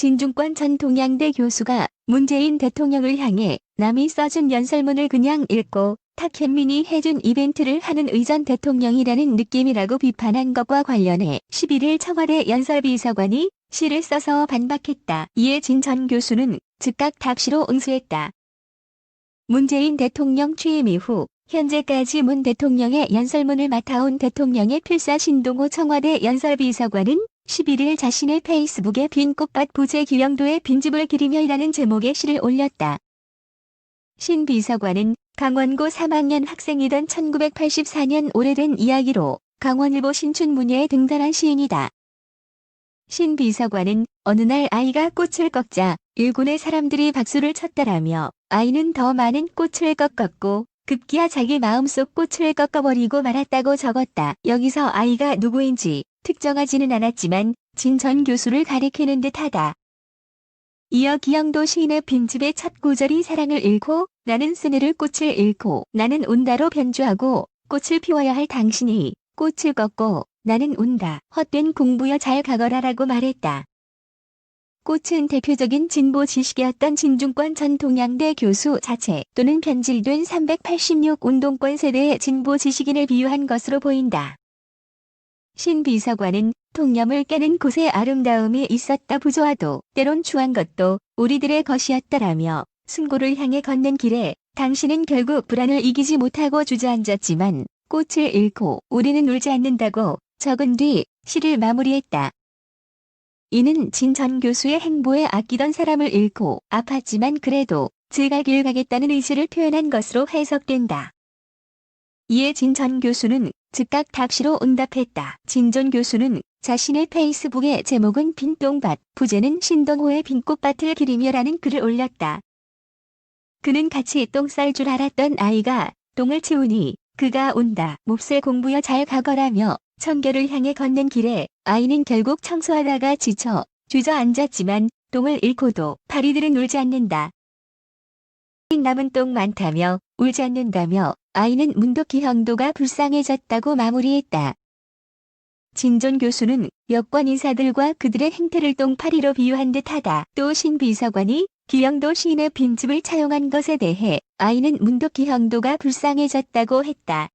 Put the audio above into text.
진중권 전 동양대 교수가 문재인 대통령을 향해 남이 써준 연설문을 그냥 읽고 탁현민이 해준 이벤트를 하는 의전 대통령이라는 느낌이라고 비판한 것과 관련해 11일 청와대 연설비서관이 시를 써서 반박했다. 이에 진 전 교수는 즉각 닥시로 응수했다. 문재인 대통령 취임 이후 현재까지 문 대통령의 연설문을 맡아온 대통령의 필사 신동호 청와대 연설비서관은 11일 자신의 페이스북에 빈 꽃밭 부재 규영도의 빈집을 기리며이라는 제목의 시를 올렸다. 신 비서관은 강원고 3학년 학생이던 1984년 오래된 이야기로 강원일보 신춘문예에 등단한 시인이다. 신 비서관은 어느 날 아이가 꽃을 꺾자 일군의 사람들이 박수를 쳤다라며 아이는 더 많은 꽃을 꺾었고 급기야 자기 마음속 꽃을 꺾어버리고 말았다고 적었다. 여기서 아이가 누구인지 특정하지는 않았지만 진 전 교수를 가리키는 듯하다. 이어 기영도 시인의 빈집의 첫 구절이 사랑을 잃고 나는 쓰느를 꽃을 잃고 나는 운다로 변주하고 꽃을 피워야 할 당신이 꽃을 꺾고 나는 운다. 헛된 공부여 잘 가거라라고 말했다. 꽃은 대표적인 진보 지식이었던 진중권 전 동양대 교수 자체 또는 변질된 386 운동권 세대의 진보 지식인을 비유한 것으로 보인다. 신 비서관은 통념을 깨는 곳에 아름다움이 있었다 부조화도 때론 추한 것도 우리들의 것이었다라며 승고를 향해 걷는 길에 당신은 결국 불안을 이기지 못하고 주저앉았지만 꽃을 잃고 우리는 울지 않는다고 적은 뒤 시를 마무리했다. 이는 진 전 교수의 행보에 아끼던 사람을 잃고 아팠지만 그래도 즐가길 가겠다는 의지를 표현한 것으로 해석된다. 이에 진 전 교수는 즉각 닥시로 응답했다. 진전 교수는 자신의 페이스북에 제목은 빈똥밭, 부제는 신동호의 빈꽃밭을 기리며라는 글을 올렸다. 그는 같이 똥 쌀 줄 알았던 아이가 똥을 치우니 그가 온다. 몹쓸 공부여 잘 가거라며 청결을 향해 걷는 길에 아이는 결국 청소하다가 지쳐 주저앉았지만 똥을 잃고도 파리들은 울지 않는다. 남은 똥 많다며 울지 않는다며 아이는 문덕기 형도가 불쌍해졌다고 마무리했다. 진존 교수는 여권 인사들과 그들의 행태를 똥파리로 비유한 듯하다. 또 신 비서관이 기영도 시인의 빈집을 차용한 것에 대해 아이는 문덕기 형도가 불쌍해졌다고 했다.